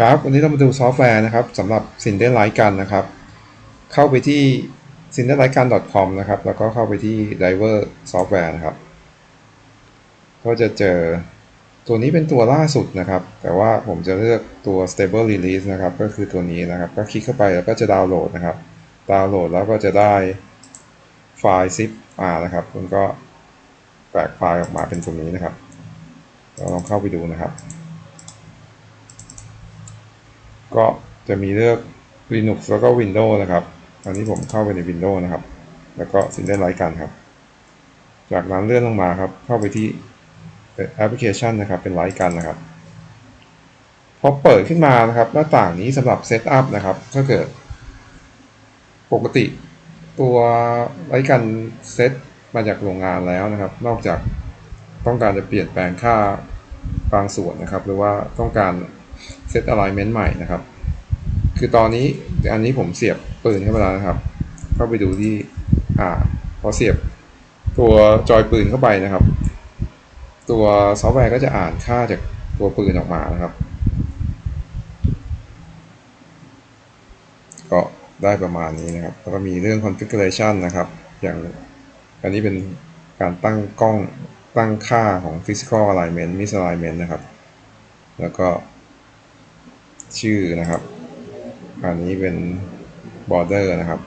ครับวันนี้เรามาดูซอฟต์แวร์นะครับสำหรับ s i n d e r l i g h t กันนะครับ เข้าไปที่ s i n d e r l i g h t กัน .com นะครับ แล้วก็เข้าไปที่ driver software นะครับ ก็จะเจอตัวนี้เป็นตัวล่าสุดนะครับ แต่ว่าผมจะเลือกตัว stable release นะครับ ก็คือตัวนี้นะครับ ก็คลิกเข้าไปแล้วก็จะดาวน์โหลดนะครับ ดาวน์โหลดแล้วก็จะได้ไฟล์ zip มานะครับคุณก็แตกไฟล์ออกมาเป็นตัวนี้นะครับ เราลองเข้าไปดูนะครับ ก็จะมีเลือก Linux แล้วก็ Windows นะครับตอนนี้ผมเข้าไปใน Windows นะครับ แล้วก็สินได้ไลค์กันครับ จากนั้นเลื่อนลงมาครับ เข้าไปที่แอปพลิเคชันนะครับ เป็นไลค์กันนะครับ พอเปิดขึ้นมานะครับ หน้าต่างนี้สำหรับเซตอัพนะครับ ถ้าเกิด ปกติตัวไลค์กันเซตมาจากโรงงานแล้วนะครับ นอกจากต้องการจะเปลี่ยนแปลงค่าบางส่วนนะครับ หรือว่าต้องการ เซต alignment ใหม่นะครับ คือตอนนี้อันนี้ผมเสียบปืนเข้าไปแล้วนะครับ เข้าไปดูที่อ่าพอเสียบตัวจอยปืนเข้าไปนะครับ ตัวซอฟต์แวร์ก็จะอ่านค่าจากตัวปืนออกมานะครับ ก็ได้ประมาณนี้นะครับแล้วก็มีเรื่อง configuration นะครับ อย่างอันนี้เป็นการตั้งกล้องตั้งค่าของ physical alignment misalignment นะครับ แล้วก็ ชื่อนะครับ อันนี้เป็น border นะครับ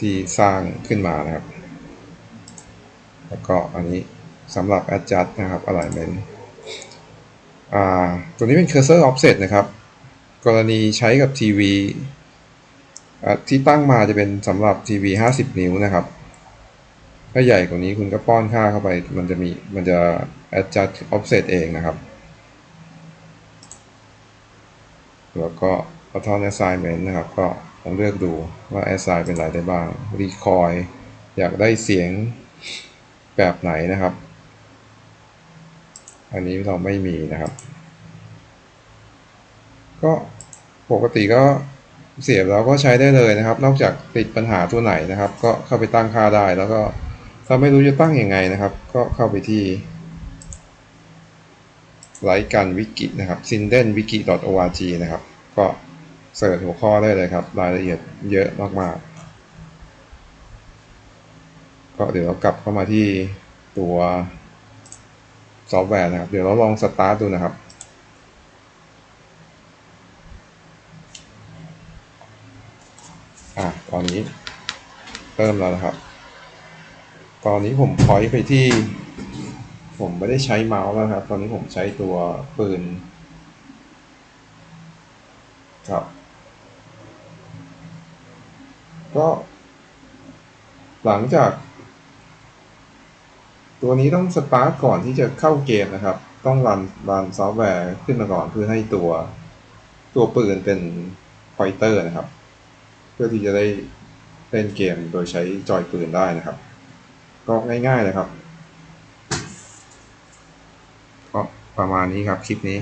ที่สร้างขึ้นมานะครับ แล้วก็อันนี้สำหรับ adjust นะครับ alignment อ่าตัวนี้เป็น cursor offset นะครับ กรณีใช้กับทีวีที่ตั้งมาจะเป็นสำหรับทีวี50 นิ้วนะครับ ถ้าใหญ่กว่านี้คุณก็ป้อนค่าเข้าไป มันจะมีมันจะ adjust offset เองนะครับ แล้วก็ auto assignment นะครับ ก็ลองเลือกดูว่า assign เป็นอะไรได้บ้าง recoil อยากได้เสียงแบบไหนนะครับ อันนี้เราไม่มีนะครับ ก็ปกติก็เสียบแล้วก็ใช้ได้เลยนะครับ นอกจากติดปัญหาตัวไหนนะครับ ก็เข้าไปตั้งค่าได้แล้วก็ถ้าไม่รู้จะตั้งยังไงนะครับ ก็เข้าไปที่ ไลค์กันวิกินะครับ s i n d e n w i k i org นะครับ ก็เสิร์ชหัวข้อได้เลยครับ รายละเอียดเยอะมากๆ ก็เดี๋ยวเรากลับเข้ามาที่ตัวซอฟต์แวร์นะครับ เดี๋ยวเราลองสตาร์ทดูนะครับอะตอนนี้เริ่มแล้วนะครับ ตอนนี้ผมพอยไปที่ ผมไม่ได้ใช้เมาส์แล้วครับ ตอนนี้ผมใช้ตัวปืนครับ ก็ หลังจาก ตัวนี้ต้องสตาร์ทก่อนที่จะเข้าเกมนะครับ ต้องรันรันซอฟต์แวร์ขึ้นมาก่อนเพื่อให้ตัวตัวปืนเป็นพอยเตอร์นะครับ เพื่อที่จะได้เล่นเกมโดยใช้จอยปืนได้นะครับ ก็ง่ายๆเลยครับ ก็ ประมาณนี้ครับคลิปนี้